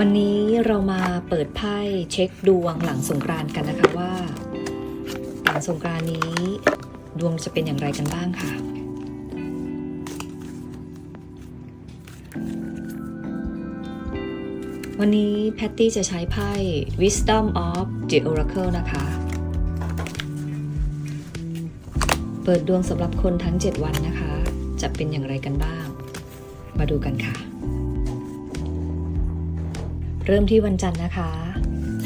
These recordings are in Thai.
วันนี้เรามาเปิดไพ่เช็คดวงหลังสงกรานกันนะคะว่า หลังสงกรานนี้ ดวงจะเป็นอย่างไรกันบ้างค่ะ วันนี้แพตตี้จะใช้ไพ่ Wisdom of the Oracle นะคะ เปิดดวงสำหรับคนทั้ง 7 วันนะคะ จะเป็นอย่างไรกันบ้าง มาดูกันค่ะ เริ่มที่วันจันทร์นะคะ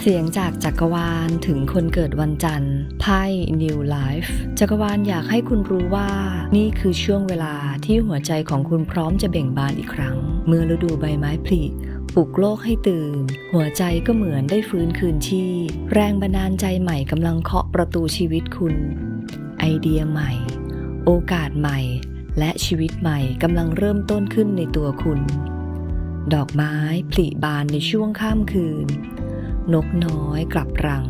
เสียงจากจักรวาลถึงคนเกิดวันจันทร์ไพ่ New Life จักรวาลอยากให้คุณรู้ว่า นี่คือช่วงเวลาที่หัวใจของคุณพร้อมจะเบ่งบานอีกครั้ง เมื่อฤดูใบไม้ผลิปลุกโลกให้ตื่น หัวใจก็เหมือนได้ฟื้นคืนชีพแรงบันดาลใจใหม่กำลังเคาะประตูชีวิตคุณ ไอเดียใหม่ โอกาสใหม่ และชีวิตใหม่กำลังเริ่มต้นขึ้นในตัวคุณ ดอกไม้ผลิบานในช่วงข้ามคืน นกน้อยกลับรัง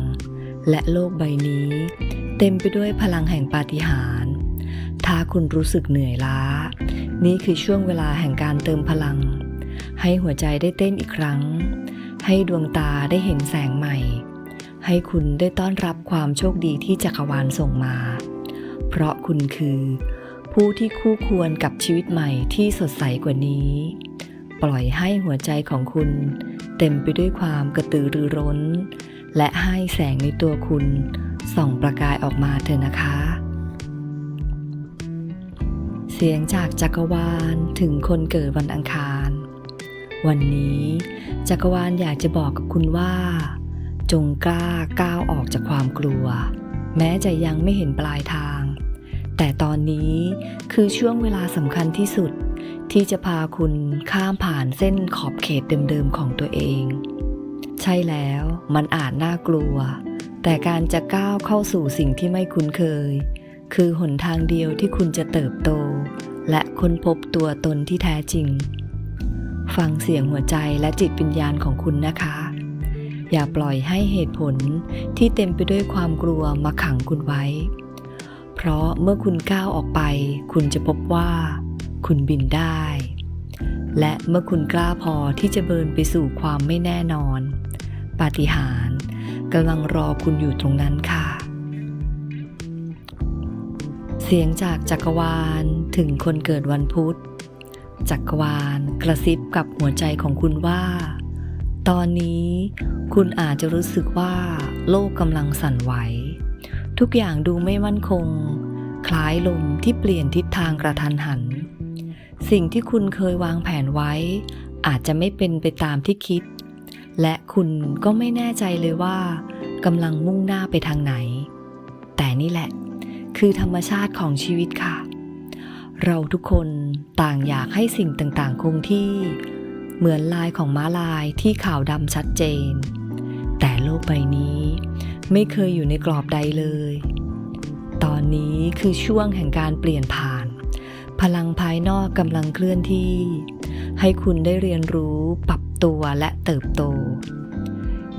และโลกใบนี้ เต็มไปด้วยพลังแห่งปาฏิหาริย์ถ้าคุณรู้สึกเหนื่อยล้า นี่คือช่วงเวลาแห่งการเติมพลัง ให้หัวใจได้เต้นอีกครั้ง ให้ดวงตาได้เห็นแสงใหม่ ให้คุณได้ต้อนรับความโชคดีที่จักรวาลส่งมา เพราะคุณคือ ผู้ที่คู่ควรกับชีวิตใหม่ที่สดใสกว่านี้ ปล่อยให้หัวใจของคุณ เต็มไปด้วยความกระตือรือร้น และให้แสงในตัวคุณ ส่องประกายออกมาเถอะนะคะ เสียงจากจักรวาลถึงคนเกิดวันอังคาร วันนี้ จักรวาลอยากจะบอกกับคุณว่า จงกล้าก้าวออกจากความกลัว แม้จะยังไม่เห็นปลายทาง แต่ตอนนี้คือช่วงเวลาสำคัญที่สุด ที่จะพาคุณข้ามผ่านเส้นขอบเขตเดิมๆของตัวเอง ใช่แล้วมันอาจน่ากลัว แต่การจะก้าวเข้าสู่สิ่งที่ไม่คุ้นเคย คือหนทางเดียวที่คุณจะเติบโต และค้นพบตัวตนที่แท้จริง ฟังเสียงหัวใจและจิตวิญญาณของคุณนะคะ อย่าปล่อยให้เหตุผลที่เต็มไปด้วยความกลัวมาขังคุณไว้ เพราะเมื่อคุณก้าวออกไป คุณจะพบว่า คุณบินได้ และเมื่อคุณกล้าพอที่จะเบินไปสู่ความไม่แน่นอน ปาฏิหาริย์กำลังรอคุณอยู่ตรงนั้นค่ะ เสียงจากจักรวาลถึงคนเกิดวันพุธ จักรวาลกระซิบกับหัวใจของคุณว่า ตอนนี้คุณอาจจะรู้สึกว่าโลกกำลังสั่นไหว ทุกอย่างดูไม่มั่นคง คล้ายลมที่เปลี่ยนทิศทางกระทันหัน สิ่งที่คุณเคยวางแผนไว้ อาจจะไม่เป็นไปตามที่คิด และคุณก็ไม่แน่ใจเลยว่ากำลังมุ่งหน้าไปทางไหน แต่นี่แหละ คือธรรมชาติของชีวิตค่ะ เราทุกคนต่างอยากให้สิ่งต่างๆ คงที่ เหมือนลายของม้าลายที่ขาวดำชัดเจน แต่โลกใบนี้ไม่เคยอยู่ในกรอบใดเลย ตอนนี้คือช่วงแห่งการเปลี่ยนผ่าน พลังภายนอกกำลังเคลื่อนที่ ให้คุณได้เรียนรู้ปรับตัวและเติบโต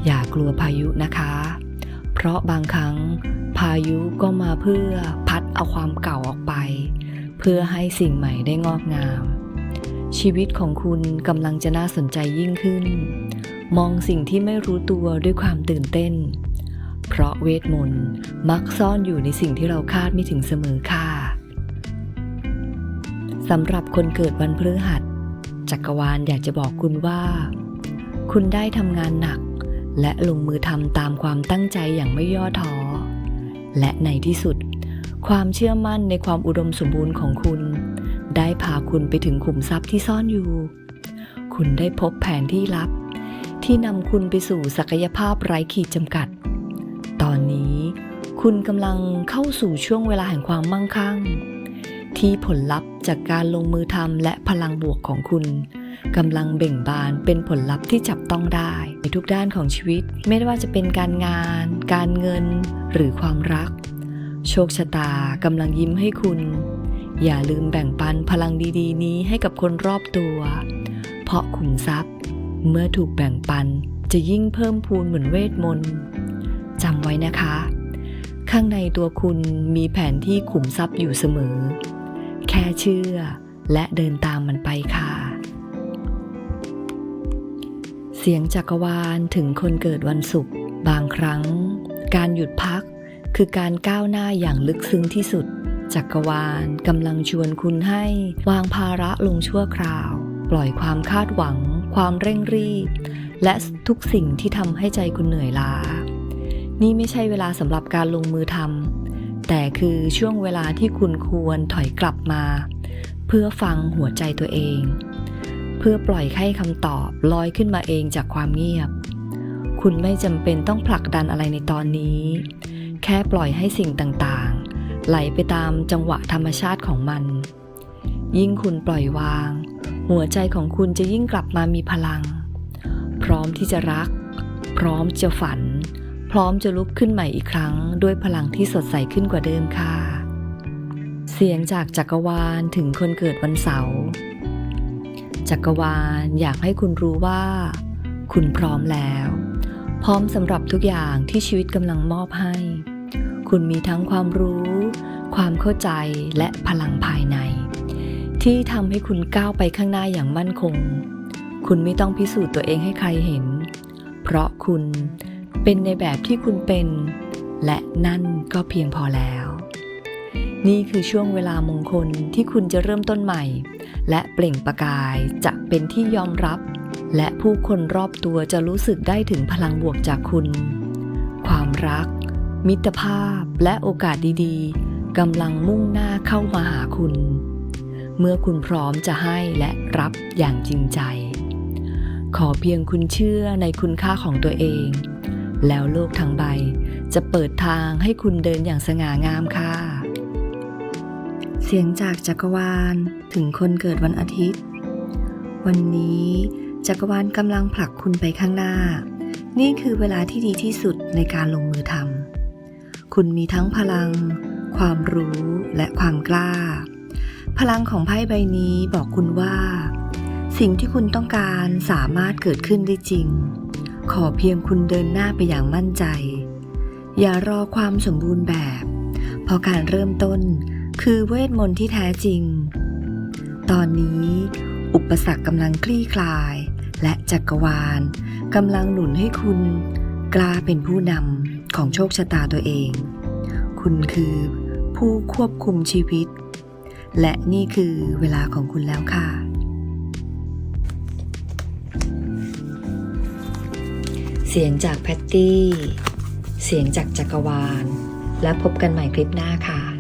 อย่ากลัวพายุนะคะ เพราะบางครั้งพายุก็มาเพื่อพัดเอาความเก่าออกไป เพื่อให้สิ่งใหม่ได้งอกงาม ชีวิตของคุณกำลังจะน่าสนใจยิ่งขึ้น มองสิ่งที่ไม่รู้ตัวด้วยความตื่นเต้น เพราะเวทมนต์มักซ่อนอยู่ในสิ่งที่เราคาดไม่ถึงเสมอค่ะ สำหรับคนเกิดวันพฤหัส จักรวาลอยากจะบอกคุณว่า คุณได้ทำงานหนัก และลงมือทำตามความตั้งใจอย่างไม่ย่อท้อ และในที่สุด ความเชื่อมั่นในความอุดมสมบูรณ์ของคุณ ได้พาคุณไปถึงขุมทรัพย์ที่ซ่อนอยู่ คุณได้พบแผนที่ลับ ที่นำคุณไปสู่ศักยภาพไร้ขีดจำกัด ตอนนี้ คุณกำลังเข้าสู่ช่วงเวลาแห่งความมั่งคั่ง ที่ผลลัพธ์จากการลงมือทำและพลังบวกของคุณกำลังเบ่งบานเป็นผลลัพธ์ที่จับต้องได้ ในทุกด้านของชีวิต ไม่ว่าจะเป็นการงาน การเงิน หรือความรัก โชคชะตากำลังยิ้มให้คุณ อย่าลืมแบ่งปันพลังดีๆ นี้ให้กับคนรอบตัว เพราะขุมทรัพย์ เมื่อถูกแบ่งปันจะยิ่งเพิ่มพูนเหมือนเวทมนต์จำไว้นะคะ ข้างในตัวคุณมีแผนที่ขุมทรัพย์อยู่เสมอ แค่เชื่อและเดินตามมันไปค่ะ เสียงจักรวาลถึงคนเกิดวันศุกร์บางครั้ง การหยุดพักคือการก้าวหน้าอย่างลึกซึ้งที่สุด จักรวาลกำลังชวนคุณให้วางภาระลงชั่วคราว ปล่อยความคาดหวัง ความเร่งรีบ และทุกสิ่งที่ทำให้ใจคุณเหนื่อยล้า นี่ไม่ใช่เวลาสำหรับการลงมือทำ แต่คือช่วงเวลาที่คุณควรถอยกลับมา เพื่อฟังหัวใจตัวเอง เพื่อปล่อยให้คำตอบลอยขึ้นมาเองจากความเงียบ คุณไม่จำเป็นต้องผลักดันอะไรในตอนนี้ แค่ปล่อยให้สิ่งต่างๆ ไหลไปตามจังหวะธรรมชาติของมัน ยิ่งคุณปล่อยวาง หัวใจของคุณจะยิ่งกลับมามีพลัง พร้อมที่จะรัก พร้อมจะฝัน พร้อมจะลุกขึ้นใหม่อีกครั้ง ด้วยพลังที่สดใสขึ้นกว่าเดิมค่ะ เสียงจากจักรวาลถึงคนเกิดวันเสาร์จักรวาลอยากให้คุณรู้ว่า คุณพร้อมแล้ว พร้อมสำหรับทุกอย่างที่ชีวิตกำลังมอบให้ คุณมีทั้งความรู้ ความเข้าใจและพลังภายใน ที่ทำให้คุณก้าวไปข้างหน้าอย่างมั่นคง คุณไม่ต้องพิสูจน์ตัวเองให้ใครเห็น เพราะคุณ เป็นในแบบที่คุณเป็น และนั่นก็เพียงพอแล้ว นี่คือช่วงเวลามงคลที่คุณจะเริ่มต้นใหม่ และเปล่งประกายจะเป็นที่ยอมรับ และผู้คนรอบตัวจะรู้สึกได้ถึงพลังบวกจากคุณ ความรัก มิตรภาพและโอกาสดีๆกำลังมุ่งหน้าเข้ามาหาคุณ เมื่อคุณพร้อมจะให้และรับอย่างจริงใจ ขอเพียงคุณเชื่อในคุณค่าของตัวเอง แล้วโลกทั้งใบ จะเปิดทางให้คุณเดินอย่างสง่างามค่ะ เสียงจากจักรวาลถึงคนเกิดวันอาทิตย์ วันนี้จักรวาลกำลังผลักคุณไปข้างหน้า นี่คือเวลาที่ดีที่สุดในการลงมือทำคุณมีทั้งพลัง ความรู้และความกล้า พลังของไพ่ใบนี้บอกคุณว่า สิ่งที่คุณต้องการสามารถเกิดขึ้นได้จริง ขอเพียงคุณเดินหน้าไปอย่างมั่นใจ อย่ารอความสมบูรณ์แบบ เพราะการเริ่มต้นคือเวทมนต์ที่แท้จริง ตอนนี้ อุปสรรคกำลังคลี่คลาย และจักรวาลกำลังหนุนให้คุณ กล้าเป็นผู้นำของโชคชะตาตัวเอง คุณคือผู้ควบคุมชีวิต และนี่คือเวลาของคุณแล้วค่ะ เสียงจากแพตตี้ เสียงจากจักรวาล และพบกันใหม่คลิปหน้าค่ะ